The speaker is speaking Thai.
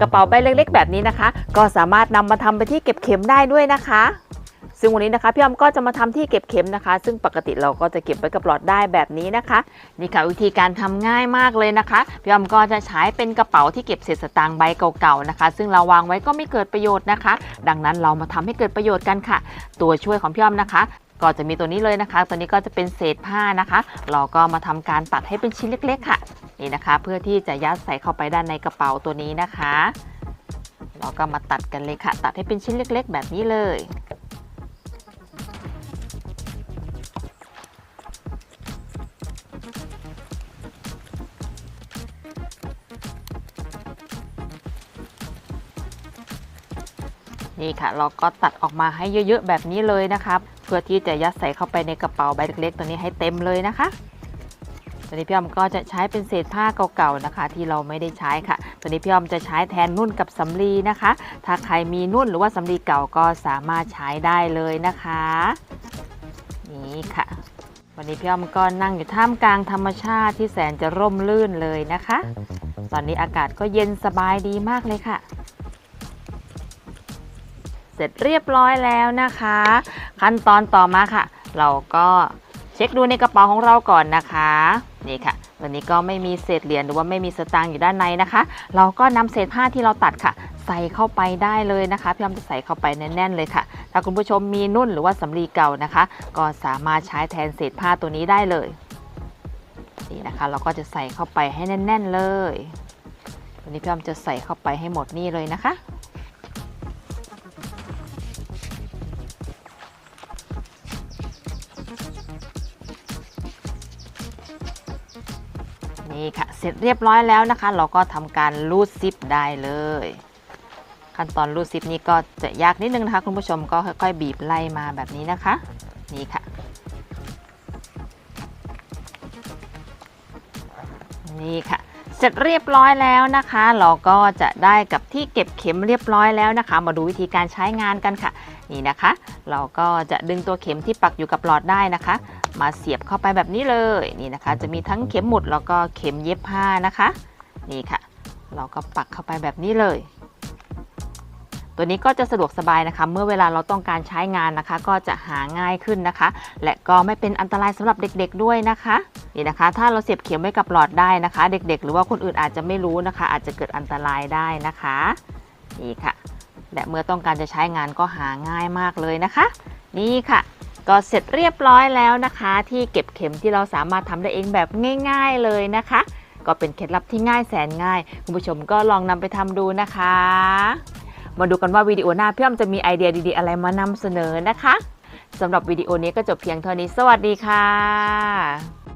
กระเป๋าใบเล็กๆ แบบนี้นะคะ ก็สามารถนำมาทำไปที่เก็บเข็มได้ด้วยนะคะ ซึ่งวันนี้นะคะพี่อ้อมก็จะมาทำที่เก็บเข็มนะคะ ซึ่งปกติเราก็จะเก็บไว้กับหลอดได้แบบนี้นะคะนี่ค่ะวิธีการทำง่ายมากเลยนะคะพี่อ้อมก็จะใช้เป็นกระเป๋าที่เก็บเศษสตางค์ใบเก่าๆนะคะ ซึ่งเราวางไว้ก็ไม่เกิดประโยชน์นะคะ ดังนั้นเรามาทำให้เกิดประโยชน์กันค่ะ ตัวช่วยของพี่อ้อมนะคะก็จะมีตัวนี้เลยนะคะ ตัวนี้ก็จะเป็นเศษผ้านะคะ เราก็มาทำการตัดให้เป็นชิ้นเล็ก ๆ ค่ะ นี่นะคะ เพื่อที่จะยัดใส่เข้าไปด้านในกระเป๋าตัวนี้นะคะ เราก็มาตัดกันเลยค่ะ ตัดให้เป็นชิ้นเล็ก ๆ แบบนี้เลยนี่ค่ะ เราก็ตัดออกมาให้เยอะๆแบบนี้เลยนะคะเพื่อที่จะยัดใส่เข้าไปในกระเป๋าใบเล็กๆตัวนี้ให้เต็มเลยนะคะ ตัวนี้พี่อ้อมก็จะใช้เป็นเศษผ้าเก่าๆนะคะ ที่เราไม่ได้ใช้ค่ะตัวนี้พี่อ้อมจะใช้แทนนุ่นกับสำลีนะคะ ถ้าใครมีนุ่นหรือว่าสำลีเก่าก็สามารถใช้ได้เลยนะคะนี่ค่ะ วันนี้พี่อ้อมก็นั่งอยู่ท่ามกลางธรรมชาติที่แสนจะร่มรื่นเลยนะคะ ตอนนี้อากาศก็เย็นสบายดีมากเลยค่ะเสร็จเรียบร้อยแล้วนะคะ ขั้นตอนต่อมาค่ะ เราก็ ช็คดูในกระเป๋าของเราก่อนนะคะ นี่ค่ะวันนี้ก็ไม่มีเศษเหรียญหรือว่าไม่มีสตางค์อยู่ด้านในนะคะ เราก็นำเศษผ้าที่เราตัดค่ะ ใส่เข้าไปได้เลยนะคะพี่อ้อมจะใส่เข้าไปแน่นๆเลยค่ะ ถ้าคุณผู้ชมมีนุ่นหรือว่าสำลีเก่านะคะ ก็สามารถใช้แทนเศษผ้าตัวนี้ได้เลยนี่นะคะ เราก็จะใส่เข้าไปให้แน่น ๆเลยวันนี้พี่อ้อมจะใส่เข้าไปให้หมดนี่เลยนะคะ นี่ค่ะ เสร็จเรียบร้อยแล้วนะคะ เราก็ทำการรูดซิปได้เลย ขั้นตอนรูดซิปนี้ก็จะยากนิดนึงนะคะ คุณผู้ชมก็ค่อยๆ บีบไล่มาแบบนี้นะคะ นี่ค่ะ นี่ค่ะ เสร็จเรียบร้อยแล้วนะคะ เราก็จะได้กับที่เก็บเข็มเรียบร้อยแล้วนะคะ มาดูวิธีการใช้งานกันค่ะ นี่นะคะ เราก็จะดึงตัวเข็มที่ปักอยู่กับหลอดได้นะคะ มาเสียบเข้าไปแบบนี้เลยนี่นะคะ จะมีทั้งเข็มหมุดแล้วก็เข็มเย็บผ้านะคะ นี่ค่ะ เราก็ปักเข้าไปแบบนี้เลย ตัวนี้ก็จะสะดวกสบายนะคะ เมื่อเวลาเราต้องการใช้งานนะคะ ก็จะหาง่ายขึ้นนะคะ และก็ไม่เป็นอันตรายสำหรับเด็กๆด้วยนะคะนี่นะคะ ถ้าเราเสียบเข็มไว้กับหลอดได้นะคะ เด็กๆ หรือว่าคนอื่นอาจจะไม่รู้นะคะ อาจจะเกิดอันตรายได้นะคะนี่ค่ะ และเมื่อต้องการจะใช้งานก็หาง่ายมากเลยนะคะ นี่ค่ะก็เสร็จเรียบร้อยแล้วนะคะ ที่เก็บเข็มที่เราสามารถทำได้เองแบบง่าย ๆเลยนะคะ ก็เป็นเคล็ดลับที่ง่ายแสนง่าย คุณผู้ชมก็ลองนำไปทำดูนะคะ มาดูกันว่าวิดีโอหน้าพี่อ้อมจะมีไอเดียดีๆ อะไรมานำเสนอนะคะสำหรับวิดีโอนี้ก็จบเพียงเท่านี้ สวัสดีค่ะ